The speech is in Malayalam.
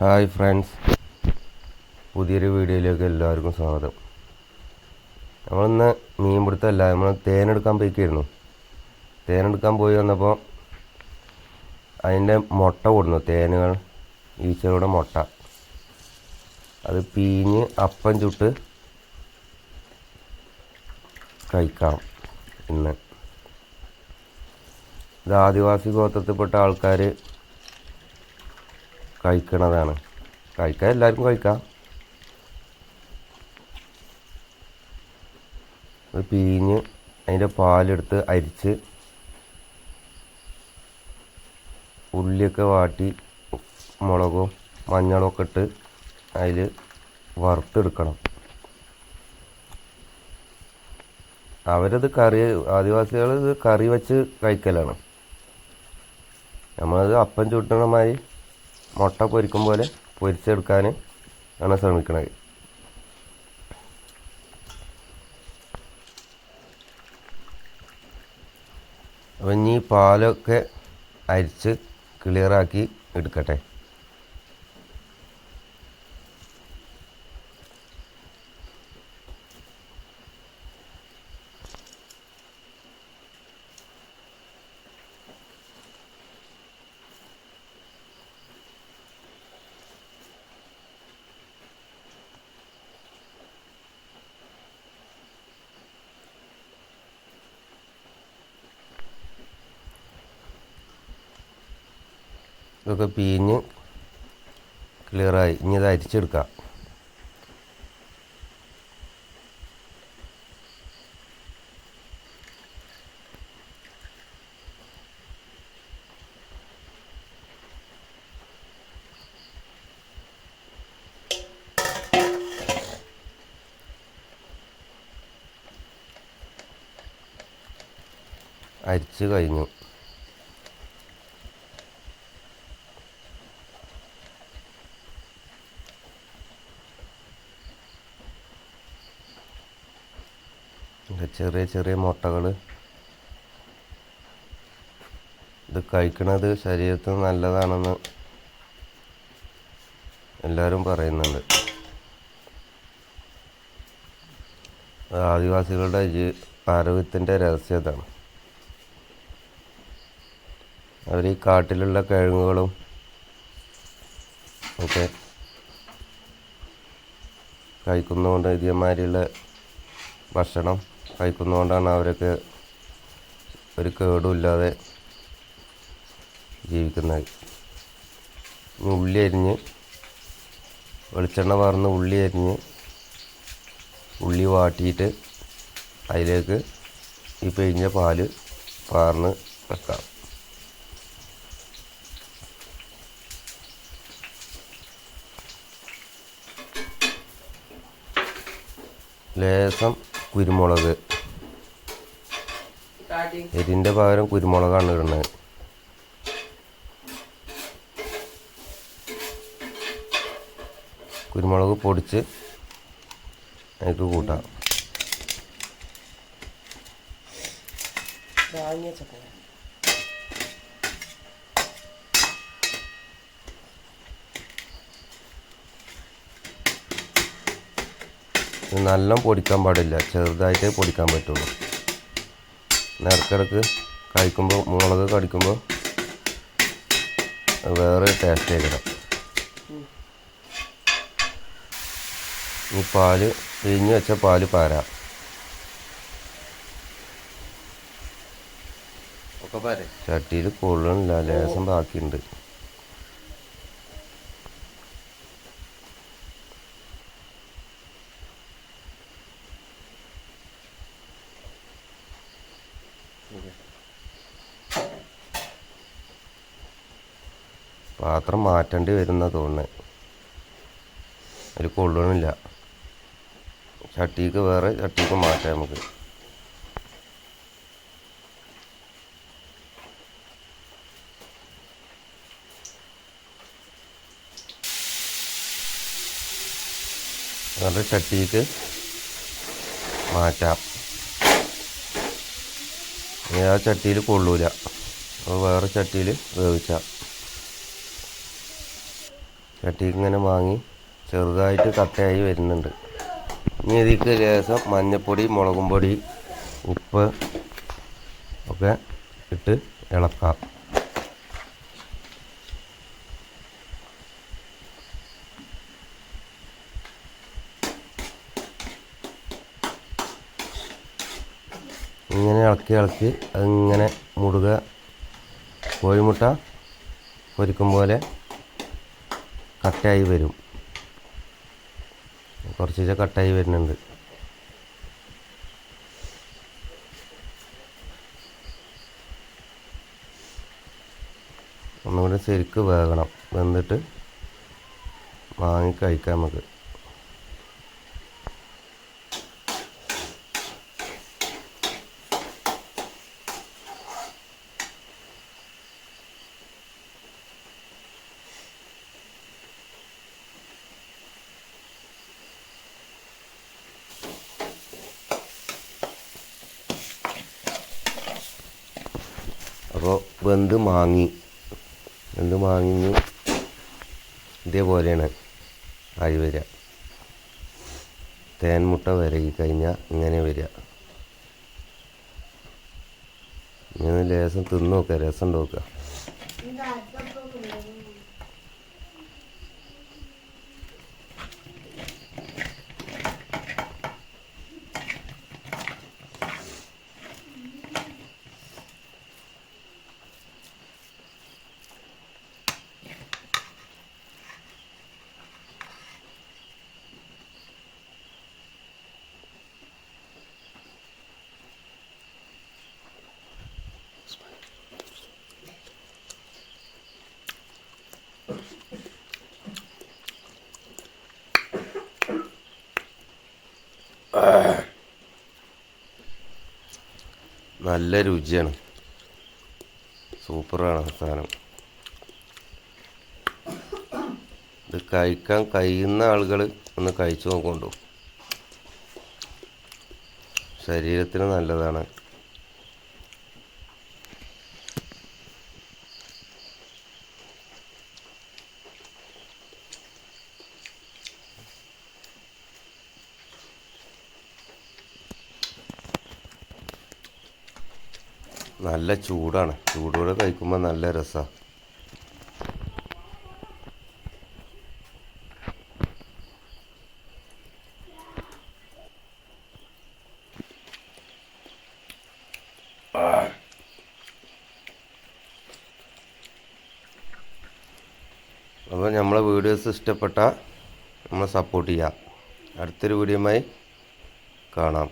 Hi friends. പുതിയൊരു വീഡിയോയിലേക്ക് എല്ലാവർക്കും സ്വാഗതം. നമ്മളിന്ന് മീൻ പിടുത്തമല്ല നമ്മൾ തേനെടുക്കാൻ പോയിക്കായിരുന്നു. തേനെടുക്കാൻ പോയി വന്നപ്പോൾ അതിന്റെ മുട്ട കൊടുന്നു തേനുകൾ ഈച്ചകളുടെ മുട്ട. അത് പീഞ്ഞ് അപ്പം ചുട്ട് കഴിക്കാം ഇന്ന്. ഇത് ആദിവാസി ഗോത്രത്തിൽപ്പെട്ട ആൾക്കാർ കഴിക്കണതാണ്. കഴിക്കാൻ എല്ലാവർക്കും കഴിക്കാം. അത് പിഴിഞ്ഞ് അതിന്റെ പാലെടുത്ത് അരിച്ച് ഉള്ളിയൊക്കെ വാട്ടി മുളകും മഞ്ഞളും ഒക്കെ ഇട്ട് അതിൽ വറുത്തെടുക്കണം. അവരത് കറി ആദിവാസികൾ ഇത് കറി വെച്ച് കഴിക്കലാണ്. നമ്മളത് അപ്പം ചുട്ടണ മാതിരി മുട്ട പൊരിക്കും പോലെ പൊരിച്ചെടുക്കാൻ ആണ് ശ്രമിക്കുന്നത് അപ്പം ഇനി പാലൊക്കെ അരിച്ച് ക്ലിയറാക്കി എടുക്കട്ടെ. ഇതൊക്കെ പിഴിഞ്ഞ് ക്ലിയറായി ഇനി ഇത് അരിച്ചെടുക്കാം. അരിച്ച് കഴിഞ്ഞു. ചെറിയ ചെറിയ മുട്ടകൾ ഇത് കഴിക്കുന്നത് ശരീരത്തിന് നല്ലതാണെന്ന് എല്ലാവരും പറയുന്നുണ്ട്. ആദിവാസികളുടെ ആരോഗ്യത്തിന്റെ രഹസ്യതാണ് അവർ ഈ കാട്ടിലുള്ള കിഴങ്ങുകളും ഒക്കെ കഴിക്കുന്നതുകൊണ്ട് ഇതേമാതിരിയുള്ള ഭക്ഷണം കഴിക്കുന്നതുകൊണ്ടാണ് അവരൊക്കെ ഒരു കേടും ഇല്ലാതെ ജീവിക്കുന്നത് ഉള്ളി അരിഞ്ഞ് വെളിച്ചെണ്ണ വാർന്ന് ഉള്ളി അരിഞ്ഞ് ഉള്ളി വാട്ടിയിട്ട് അതിലേക്ക് ഈ പിഴിഞ്ഞ പാൽ പാർന്ന് വെക്കാം. ലേസം കുരുമുളക്. എരിന്റെ പകരം കുരുമുളകാണ് ഇടുന്നത്. കുരുമുളക് പൊടിച്ച് അതിലേക്ക് കൂട്ടാം. നല്ല പൊടിക്കാൻ പാടില്ല. ചെറുതായിട്ടേ പൊടിക്കാൻ പറ്റുള്ളൂ. ഇടയ്ക്കിടയ്ക്ക് കഴിക്കുമ്പോൾ മുളക് കടിക്കുമ്പോൾ വേറെ ടേസ്റ്റ് ആയിരിക്കണം ഈ പാൽ പിഴിഞ്ഞ് വെച്ച പാൽ പാരാ. ചട്ടിയിൽ കൊള്ളണില്ല ലേശം ബാക്കിയുണ്ട്. പാത്രം മാറ്റേണ്ടി വരുന്ന തോന്നുന്നത് ഒരു കൊള്ളണില്ല ചട്ടിക്ക് വേറെ ചട്ടിക്ക് മാറ്റാം നമുക്ക്. നല്ല ചട്ടിക്ക് മാറ്റാം. ആ ചട്ടിയിൽ കൊള്ളൂല. അപ്പോൾ വേറെ ചട്ടിയിൽ വേവിച്ചാൽ ചട്ടിക്ക് ഇങ്ങനെ വാങ്ങി ചെറുതായിട്ട് കട്ടയായി വരുന്നുണ്ട്. ഇനി ഇതിക്ക് ലേശം മഞ്ഞൾപ്പൊടി മുളകും പൊടി ഉപ്പ് ഒക്കെ ഇട്ട് ഇളക്കാം. ഇങ്ങനെ ഇളക്കി ഇളക്കി അതിങ്ങനെ മുടുക കോഴിമുട്ട പൊരിക്കും പോലെ കട്ടയായി വരും. കുറച്ച് കട്ടായി വരുന്നുണ്ട്. ഒന്നുകൂടി ശരിക്ക് വേകണം. വന്നിട്ട് വാങ്ങി കഴിക്കാം നമുക്ക്. അപ്പോൾ വെന്ത് മാങ്ങി. വെന്ത് മാങ്ങി ഇതേപോലെയാണ് ആയി വരിക. തേൻമുട്ട വരകി കഴിഞ്ഞാൽ ഇങ്ങനെ വരിക. ഇങ്ങനെ ലേസം തിന്ന് നോക്കുക. രസം നോക്കുക നല്ല രുചിയാണ്. സൂപ്പറാണ് സാധനം. ഇത് കഴിക്കാൻ കഴിയുന്ന ആളുകൾ ഒന്ന് കഴിച്ചു നോക്കൊണ്ടു ശരീരത്തിന് നല്ലതാണ്. നല്ല ചൂടാണ്. ചൂടോടെ കഴിക്കുമ്പോൾ നല്ല രസമാണ് അപ്പോൾ നമ്മളെ വീഡിയോസ് ഇഷ്ടപ്പെട്ടാൽ നമ്മളെ സപ്പോർട്ട് ചെയ്യാം. അടുത്തൊരു വീഡിയോയുമായി കാണാം.